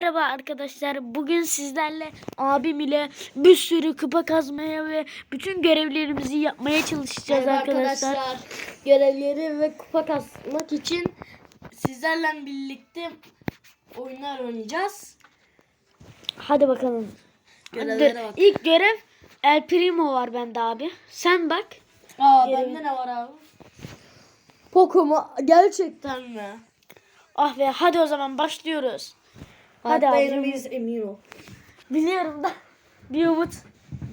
Merhaba arkadaşlar. Bugün sizlerle abim ile bir sürü kupa kazmaya ve bütün görevlerimizi yapmaya çalışacağız Merhaba arkadaşlar. Görevleri ve kupa kasmak için sizlerle birlikte oyunlar oynayacağız. Hadi bakalım. Görevlere bak. İlk görev El Primo var bende abi. Sen bak. Aa Görev- bende ne var abi? Mu? Gerçekten mi? Ah be hadi o zaman başlıyoruz. Hadi yerimiz emin ol. Biliyorum da bir umut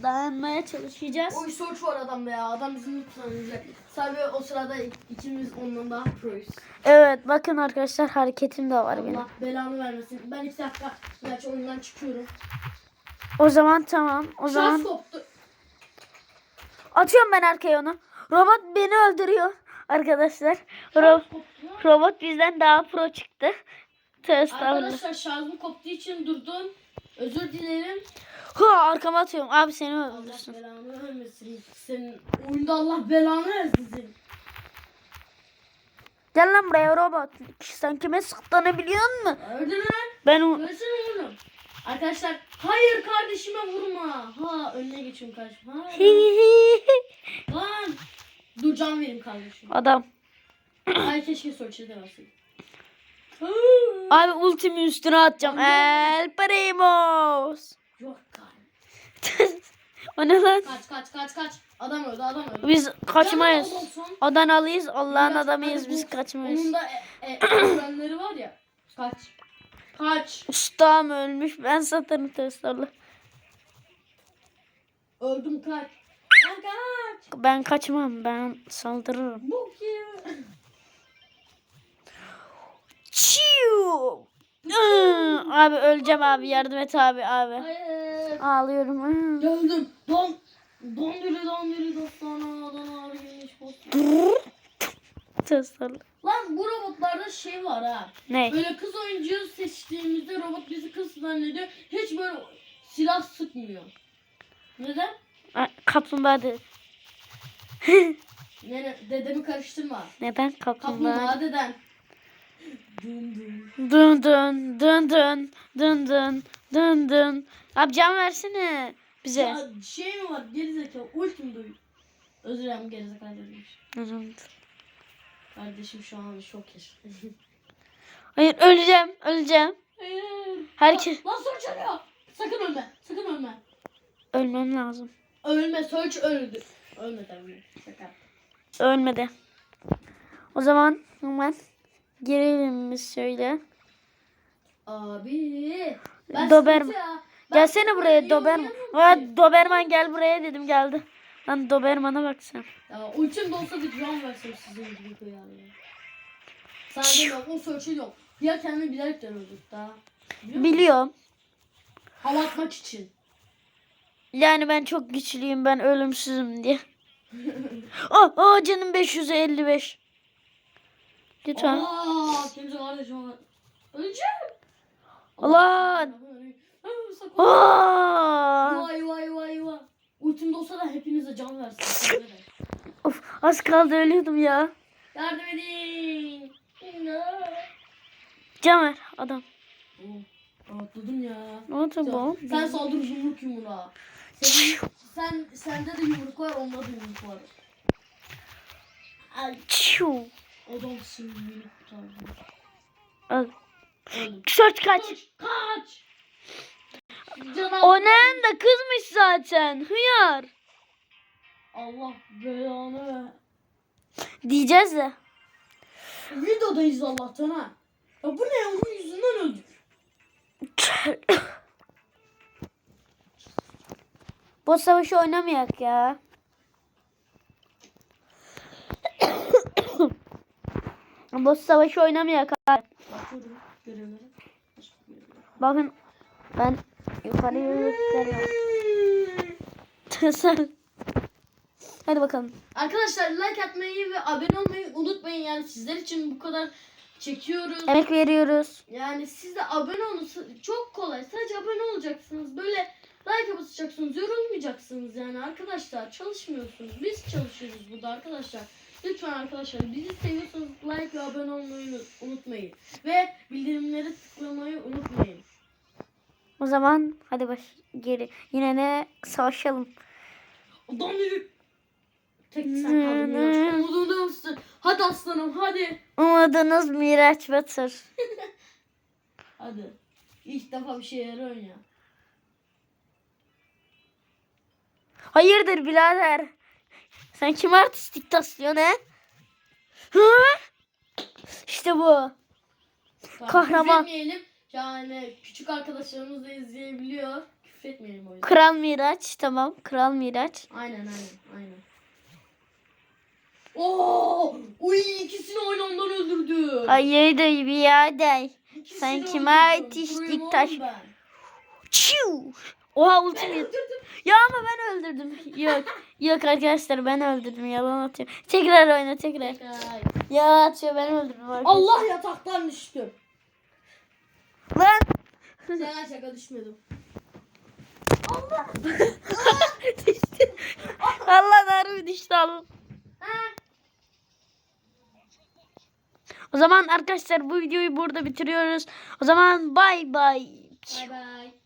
dayanmaya çalışacağız. Oy search var adam ya. Adam bizim lütfen Sadece o sırada ikimiz ondan daha proyuz. Evet bakın arkadaşlar hareketim de var benim. Allah belanı vermesin. Ben iki dakika gerçi oyundan çıkıyorum. O zaman tamam. O zaman Şans koptu. atıyorum ben arkaya onu. Robot beni öldürüyor arkadaşlar. Ro- Şans koptu. robot bizden daha pro çıktı. Arkadaşlar şarjım koptuğu için durdum. Özür dilerim. Ha arkama atıyorum. Abi seni Allah öldürsün. belanı vermesin. Senin oyunda Allah belanı versin. Gel lan buraya robot. Sen kime sıktığını biliyor musun? Öldün lan. Ben o... Ölsene oğlum. Arkadaşlar hayır kardeşime vurma. Ha önüne geçiyorum kardeşim. Ha, lan. Dur can vereyim kardeşim. Adam. Ay keşke Soçi'de olsaydı. Abi ultimi üstüne atacağım. El Primos. Yok o ne lan? Kaç kaç kaç kaç. Adam öldü adam öldü. Biz kaçmayız. Canım olsun. Odanalıyız. Allah'ın adamıyız. hani Biz kaçmayız. Onun da e, e, var ya. Kaç. Kaç. Ustam ölmüş. Ben satarım testlerle. Öldüm kaç. Lan kaç. Ben kaçmam. Ben saldırırım. Bu abi öleceğim abi. Yardım et abi abi. Hayır. Ağlıyorum. Geldim. Don. Don diri don diri dostana. Don abi gelmiş. Testlerle. Lan bu robotlarda şey var ha. Ne? Böyle kız oyuncuyu seçtiğimizde robot bizi kız zannediyor. Hiç böyle silah sıkmıyor. Neden? Ay, Kaplumbağa de. Nene, dedemi karıştırma. Neden kaplumbağa? Kaplumbağa deden. Dın dın dın dın dın dın dın dın. Abi can versene bize. Ya şey mi var gerizekalı ultim duy. Özür dilerim gerizekalı demiş. Kardeşim şu an şok yaşıyor. Hayır öleceğim öleceğim. Hayır. Herkes- Lan, lan sonuç arıyor. Sakın ölme. Sakın ölme. Ölmem lazım. Ölme sonuç öldü. Ölme tabii. Şaka. Ölmedi. O zaman hemen girelim biz şöyle. Abi. Doberman. Gelsene buraya ya, Doberman. Aa. Doberman gel buraya dedim geldi. Lan Doberman'a bak sen. Ya ultim de olsa da can versem sizin gibi koyar ya. Sen de o search'ı yok. Diğer kendini bilerek öldük daha. Biliyor? Biliyorum. Hava atmak için. Yani ben çok güçlüyüm ben ölümsüzüm diye. oh, oh canım 555. Lütfen. Aa, kimse kardeşim ona. Öleceğim. Allah. Aa, sakın. Aa! Vay vay vay vay. Ultimde olsa da hepinize can versin. Of, az kaldı ölüyordum ya. Yardım edin. Can ver adam. Oo, Rahatladım ya. Ne oldu bu? Sen saldır yumruk yumruğa. Senin, sen, sende de yumruk var, onda da yumruk var. Çiu. Adamsın beni kurtardın. Al. Search kaç. Kaç! Kaç! Canavar. O ne da kızmış zaten. Hıyar. Allah belanı ver. Diyeceğiz de. Videodayız Allah'tan ha. Ya bu ne? Bunun yüzünden öldük. Bu savaşı oynamayak ya. Bu savaşı. Bakıyorum görevlere. Başka görevlere. Bakın ben yukarıya gösteriyorum. Sen. Hadi bakalım. Arkadaşlar like atmayı ve abone olmayı unutmayın. Yani sizler için bu kadar çekiyoruz. Emek veriyoruz. Yani siz de abone olun. Çok kolay. Sadece abone olacaksınız. Böyle like basacaksınız. Yorulmayacaksınız yani arkadaşlar. Çalışmıyorsunuz. Biz çalışıyoruz burada arkadaşlar. Lütfen arkadaşlar bizi seviyorsanız like ve abone olmayı unutmayın. Ve bildirimleri tıklamayı unutmayın. O zaman hadi baş geri. Yine ne savaşalım. Adam dedi. Tek sen kaldın Miraç. Umudunda mısın? Hadi aslanım hadi. Umudunuz Miraç Batır. Hadi. İlk defa bir şey yarıyor ya. Hayırdır birader? Sen kim artistik taslıyorsun he? Hı? İşte bu. Bak, Kahraman. Küfretmeyelim. Yani küçük arkadaşlarımız da izleyebiliyor. Küfretmeyelim o yüzden. Kral Miraç tamam. Kral Miraç. Aynen aynen aynen. Oo! Uy ikisini aynı anda öldürdü. Hayırdır birader? İkisini sen kime artistlik Proyum taş- oğlum ben. Çiu. Oha ultim. Ya ama ben öldürdüm. Yok. Yok arkadaşlar ben öldürdüm. Yalan atıyor. Tekrar oyna tekrar. Ay. Yalan atıyor ben öldürdüm arkadaşlar. Allah yataktan düştüm. Lan. Sen şaka düşmedim. düştü. Allah harbi düştü Allah. Ha? O zaman arkadaşlar bu videoyu burada bitiriyoruz. O zaman bay bay. Bay bay.